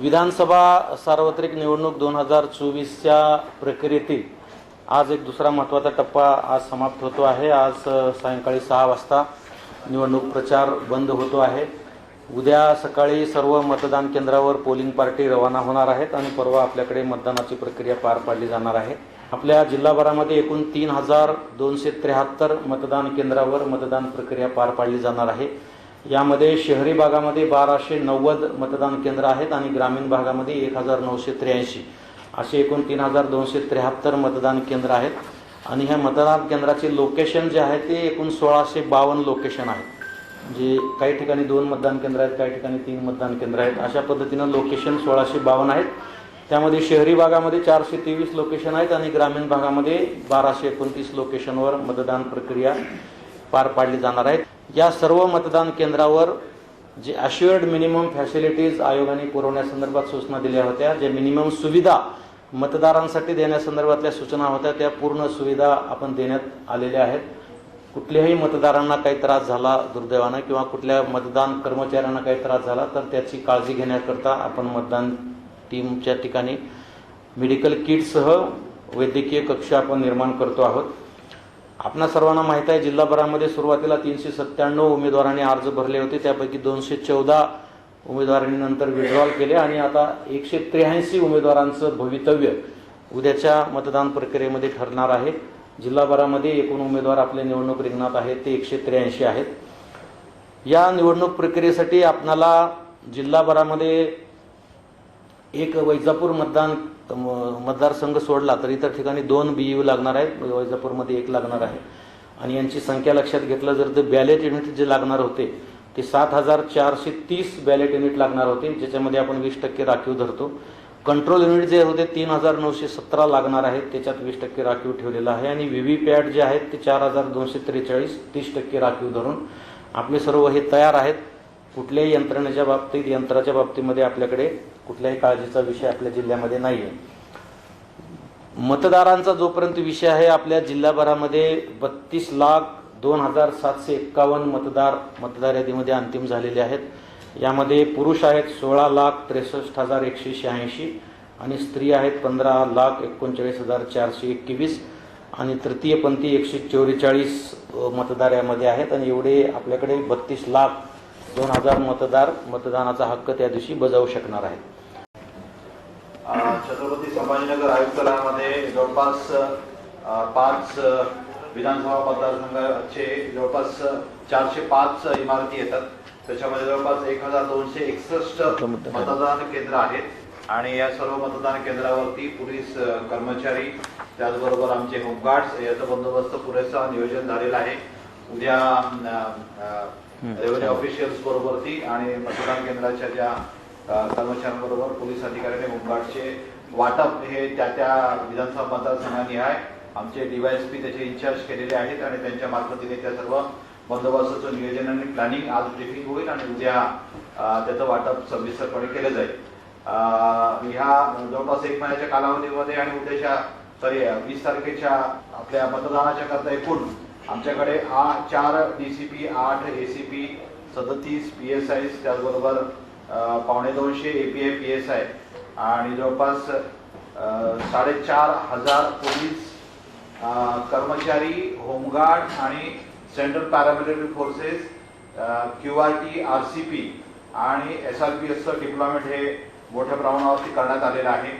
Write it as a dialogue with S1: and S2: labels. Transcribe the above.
S1: विधानसभा सार्वत्रिक निवडणूक दोन हजार चोवीसच्या प्रक्रियेतील आज एक दुसरा महत्त्वाचा टप्पा आज समाप्त होतो आहे. आज सायंकाळी सहा वाजता निवडणूक प्रचार बंद होतो आहे. उद्या सकाळी सर्व मतदान केंद्रावर पोलिंग पार्टी रवाना होणार आहेत आणि परवा आपल्याकडे मतदानाची प्रक्रिया पार पाडली जाणार आहे. आपल्या जिल्हाभरामध्ये एकूण तीन हजार दोनशे त्र्याहत्तर मतदान केंद्रावर मतदान प्रक्रिया पार पाडली जाणार आहे. यामध्ये शहरी भागामध्ये बाराशे नव्वद मतदान केंद्र आहेत आणि ग्रामीण भागामध्ये एक हजार नऊशे त्र्याऐंशी. असे एकूण तीन हजार दोनशे त्र्याहत्तर मतदान केंद्र आहेत. आणि ह्या मतदान केंद्राचे लोकेशन जे आहे ते एकूण सोळाशे बावन्न लोकेशन आहेत. म्हणजे काही ठिकाणी दोन मतदान केंद्र आहेत काही ठिकाणी तीन मतदान केंद्र आहेत. अशा पद्धतीनं लोकेशन सोळाशे बावन्न आहेत. त्यामध्ये शहरी भागामध्ये चारशे तेवीस लोकेशन आहेत आणि ग्रामीण भागामध्ये बाराशे एकोणतीस लोकेशनवर मतदान प्रक्रिया पार पाडली जाणार आहेत. या सर्व मतदान केंद्रावर जे अश्युअर्ड मिनिमम फॅसिलिटीज आयोगाने पुरवण्यासंदर्भात सूचना दिल्या होत्या जे मिनिमम सुविधा मतदारांसाठी देण्यासंदर्भातल्या सूचना होत्या त्या पूर्ण सुविधा आपण देण्यात आलेल्या आहेत. कुठल्याही मतदारांना काही त्रास झाला दुर्दैवानं किंवा कुठल्या मतदान कर्मचाऱ्यांना काही त्रास झाला तर त्याची काळजी घेण्याकरता आपण मतदान टीमच्या ठिकाणी मेडिकल किटसह वैद्यकीय कक्ष आपण निर्माण करतो आहोत. आपणा सर्वांना माहीत आहे जिल्हाभरामध्ये सुरुवातीला तीनशे सत्त्याण्णव उमेदवारांनी अर्ज भरले होते. त्यापैकी दोनशे चौदा उमेदवारांनी नंतर विड्रॉल केले आणि आता एकशे त्र्याऐंशी उमेदवारांचं भवितव्य उद्याच्या मतदान प्रक्रियेमध्ये ठरणार आहे. जिल्हाभरामध्ये एकूण उमेदवार आपले निवडणूक रिंगणात आहेत ते एकशे त्र्याऐंशी आहेत. या निवडणूक प्रक्रियेसाठी आपणाला जिल्हाभरामध्ये एक वैजापूर मतदान म- मतदारसंघ सोडला तर इतर ठिकाणी दोन बी यू लागणार आहेत. वैजापूरमध्ये एक लागणार आहे. आणि यांची संख्या लक्षात घेतलं जर ते बॅलेट युनिट जे लागणार होते ते सात हजार चारशे तीस बॅलेट युनिट लागणार होते ज्याच्यामध्ये आपण वीस टक्के राखीव धरतो. कंट्रोल युनिट जे होते तीन हजार नऊशे सतरा लागणार आहेत. त्याच्यात वीस टक्के राखीव ठेवलेलं आहे. आणि व्ही व्ही पॅट जे आहेत ते चार हजार दोनशे त्रेचाळीस तीस टक्के राखीव धरून आपले सर्व हे तयार आहेत. कुठल्याही यंत्रणेच्या बाबतीत यंत्राच्या बाबतीमध्ये आपल्याकडे कुठल्याही काळजीचा विषय आपल्या जिल्ह्यामध्ये नाही आहे मतदारांचा जोपर्यंत विषय आहे आपल्या जिल्हाभरामध्ये बत्तीस लाख दोन हजार सातशे एक्कावन्न मतदार मतदार यादीमध्ये अंतिम झालेले आहेत. यामध्ये पुरुष आहेत सोळा लाख त्रेसष्ट हजार एकशे शहाऐंशी आणि स्त्री आहेत पंधरा लाख एकोणचाळीस हजार चारशे एकवीस आणि तृतीयपंथी एकशे चौवेचाळीस मतदार यामध्ये आहेत. आणि एवढे आपल्याकडे बत्तीस लाख दोन हजार मतदार मतदानाचा हक्क त्या दिवशी बजावू शकणार आहेत.
S2: छत्रपती संभाजीनगर आयुक्तालयामध्ये जवळपास पाच विधानसभा मतदारसंघाचे जवळपास चारशे पाच इमारती येतात. त्याच्यामध्ये जवळपास एक हजार दोनशे एकसष्ट मतदान केंद्र आहेत. आणि या सर्व मतदान केंद्रावरती पोलीस कर्मचारी त्याचबरोबर आमचे होमगार्ड्स याचा बंदोबस्त पुरेसा नियोजन झालेला आहे. उद्या रेव्हन्यू ऑफिशियल्स बरोबरती आणि मतदान केंद्राच्या ज्या कर्मचाऱ्यांबरोबर पोलीस अधिकारी होमगार्डचे वाटप हे त्या त्या विधानसभा मतदारसंघांनी आहे. आमचे डीवायएसपी त्याचे इन्चार्ज केलेले आहेत आणि त्यांच्या मार्फतीने त्या सर्व बंदोबस्ताचं नियोजन आणि प्लॅनिंग आज ब्रिफिंग होईल आणि उद्या त्याचं वाटप सविस्तरपणे केलं जाईल. ह्या जवळपास एक महिन्याच्या कालावधीमध्ये आणि उद्याच्या सॉरी वीस तारखेच्या आपल्या मतदानाच्या करता एकूण आमच्याकडे आ चार डी सी पी आठ ए सी पी सदतीस पी एस आय त्याचबरोबर पावणे दोनशे ए पी एस आय आणि जवळपास साडेचार हजार पोलीस कर्मचारी होमगार्ड आणि central paramilitary forces Q R T R C P आणि एस आर पी एसचं डिप्लॉयमेंट हे मोठ्या प्रमाणावरती करण्यात आलेलं आहे.